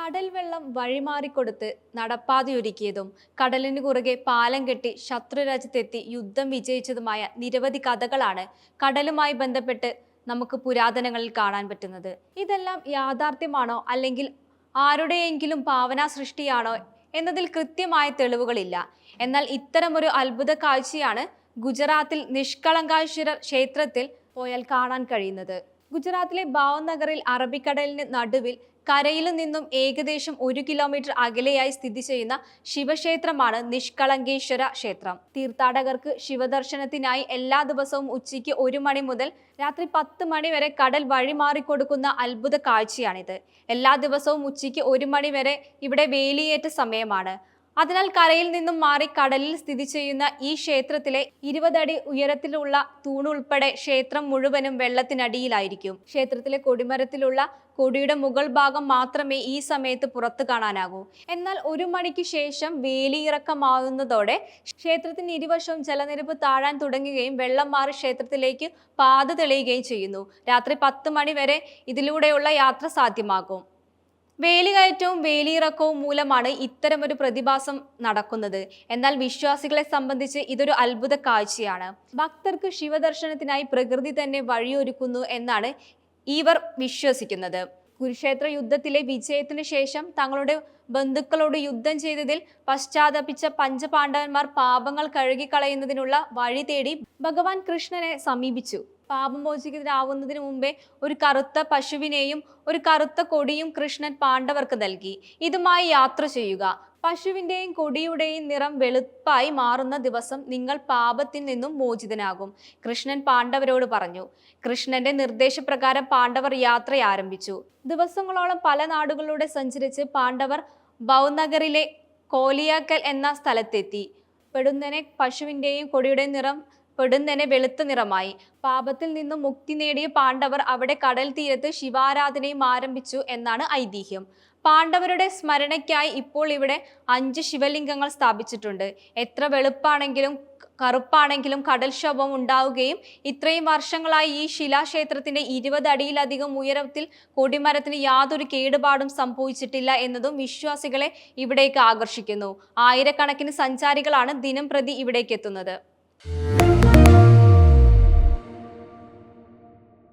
കടൽ വെള്ളം വഴിമാറിക്കൊടുത്ത് നടപ്പാതയൊരുക്കിയതും കടലിന് കുറുകെ പാലം കെട്ടി ശത്രുരാജ്യത്തെത്തി യുദ്ധം വിജയിച്ചതുമായ നിരവധി കഥകളാണ് കടലുമായി ബന്ധപ്പെട്ട് നമുക്ക് പുരാതനങ്ങളിൽ കാണാൻ പറ്റുന്നത്. ഇതെല്ലാം യാഥാർത്ഥ്യമാണോ അല്ലെങ്കിൽ ആരുടെയെങ്കിലും ഭാവനാ സൃഷ്ടിയാണോ എന്നതിൽ കൃത്യമായ തെളിവുകളില്ല. എന്നാൽ ഇത്തരമൊരു അത്ഭുത കാഴ്ചയാണ് ഗുജറാത്തിൽ നിഷ്കളങ്കാശ്വര ക്ഷേത്രത്തിൽ പോയാൽ കാണാൻ കഴിയുന്നത്. ഗുജറാത്തിലെ ഭാവ്നഗറിൽ അറബിക്കടലിന് നടുവിൽ കരയിൽ നിന്നും ഏകദേശം ഒരു കിലോമീറ്റർ അകലെയായി സ്ഥിതി ചെയ്യുന്ന ശിവക്ഷേത്രമാണ് നിഷ്കളങ്കേശ്വര ക്ഷേത്രം. തീർത്ഥാടകർക്ക് ശിവദർശനത്തിനായി എല്ലാ ദിവസവും ഉച്ചയ്ക്ക് ഒരു മണി മുതൽ രാത്രി പത്ത് മണി വരെ കടൽ വഴിമാറിക്കൊടുക്കുന്ന അത്ഭുത കാഴ്ചയാണിത്. എല്ലാ ദിവസവും ഉച്ചയ്ക്ക് ഒരു മണി വരെ ഇവിടെ വേലിയേറ്റ സമയമാണ്. അതിനാൽ കരയിൽ നിന്നും മാറി കടലിൽ സ്ഥിതി ചെയ്യുന്ന ഈ ക്ഷേത്രത്തിലെ ഇരുപതടി ഉയരത്തിലുള്ള തൂണുൾപ്പെടെ ക്ഷേത്രം മുഴുവനും വെള്ളത്തിനടിയിലായിരിക്കും. ക്ഷേത്രത്തിലെ കൊടിമരത്തിലുള്ള കൊടിയുടെ മുകൾ ഭാഗം മാത്രമേ ഈ സമയത്ത് പുറത്തു കാണാനാകൂ. എന്നാൽ ഒരു മണിക്ക് ശേഷം വേലിയിറക്കമാവുന്നതോടെ ക്ഷേത്രത്തിന് ഇരുവശവും ജലനിരപ്പ് താഴാൻ തുടങ്ങുകയും വെള്ളം മാറി ക്ഷേത്രത്തിലേക്ക് പാത തെളിയുകയും ചെയ്യുന്നു. രാത്രി പത്ത് മണി വരെ ഇതിലൂടെയുള്ള യാത്ര സാധ്യമാകും. വേലികയറ്റവും വേലിയിറക്കവും മൂലമാണ് ഇത്തരമൊരു പ്രതിഭാസം നടക്കുന്നത്. എന്നാൽ വിശ്വാസികളെ സംബന്ധിച്ച് ഇതൊരു അത്ഭുത കാഴ്ചയാണ്. ഭക്തർക്ക് ശിവദർശനത്തിനായി പ്രകൃതി തന്നെ വഴിയൊരുക്കുന്നു എന്നാണ് ഇവർ വിശ്വസിക്കുന്നത്. കുരുക്ഷേത്ര യുദ്ധത്തിലെ വിജയത്തിനു ശേഷം തങ്ങളുടെ ബന്ധുക്കളോട് യുദ്ധം ചെയ്തതിൽ പശ്ചാത്തപിച്ച പഞ്ചപാണ്ഡവന്മാർ പാപങ്ങൾ കഴുകിക്കളയുന്നതിനുള്ള വഴി തേടി ഭഗവാൻ കൃഷ്ണനെ സമീപിച്ചു. പാപമോചിതരാവുന്നതിന് മുമ്പേ ഒരു കറുത്ത പശുവിനെയും ഒരു കറുത്ത കൊടിയും കൃഷ്ണൻ പാണ്ഡവർക്ക് നൽകി. ഇതുമായി യാത്ര ചെയ്യുക. പശുവിന്റെയും കൊടിയുടെയും നിറം വെളുപ്പായി മാറുന്ന ദിവസം നിങ്ങൾ പാപത്തിൽ നിന്നും മോചിതനാകും. കൃഷ്ണൻ പാണ്ഡവരോട് പറഞ്ഞു. കൃഷ്ണന്റെ നിർദ്ദേശപ്രകാരം പാണ്ഡവർ യാത്ര ആരംഭിച്ചു. ദിവസങ്ങളോളം പല നാടുകളിലൂടെ സഞ്ചരിച്ച് പാണ്ഡവർ ഭൗനഗറിലെ കോലിയാക്കൽ എന്ന സ്ഥലത്തെത്തി. പെടുന്നനെ പശുവിന്റെയും കൊടിയുടെയും നിറം പെടുന്നനെ വെളുത്ത നിറമായി. പാപത്തിൽ നിന്നും മുക്തി നേടിയ പാണ്ഡവർ അവിടെ കടൽ തീരത്ത് ശിവാരാധനയും ആരംഭിച്ചു എന്നാണ് ഐതിഹ്യം. പാണ്ഡവരുടെ സ്മരണയ്ക്കായി ഇപ്പോൾ ഇവിടെ അഞ്ച് ശിവലിംഗങ്ങൾ സ്ഥാപിച്ചിട്ടുണ്ട്. എത്ര വെളുപ്പാണെങ്കിലും കറുപ്പാണെങ്കിലും കടൽക്ഷോഭം ഉണ്ടാവുകയും ഇത്രയും വർഷങ്ങളായി ഈ ശിലാക്ഷേത്രത്തിന്റെ ഇരുപത് അടിയിലധികം ഉയരത്തിൽ കൊടിമരത്തിന് യാതൊരു കേടുപാടും സംഭവിച്ചിട്ടില്ല എന്നതും വിശ്വാസികളെ ഇവിടേക്ക് ആകർഷിക്കുന്നു. ആയിരക്കണക്കിന് സഞ്ചാരികളാണ് ദിനം പ്രതി ഇവിടേക്ക് എത്തുന്നത്.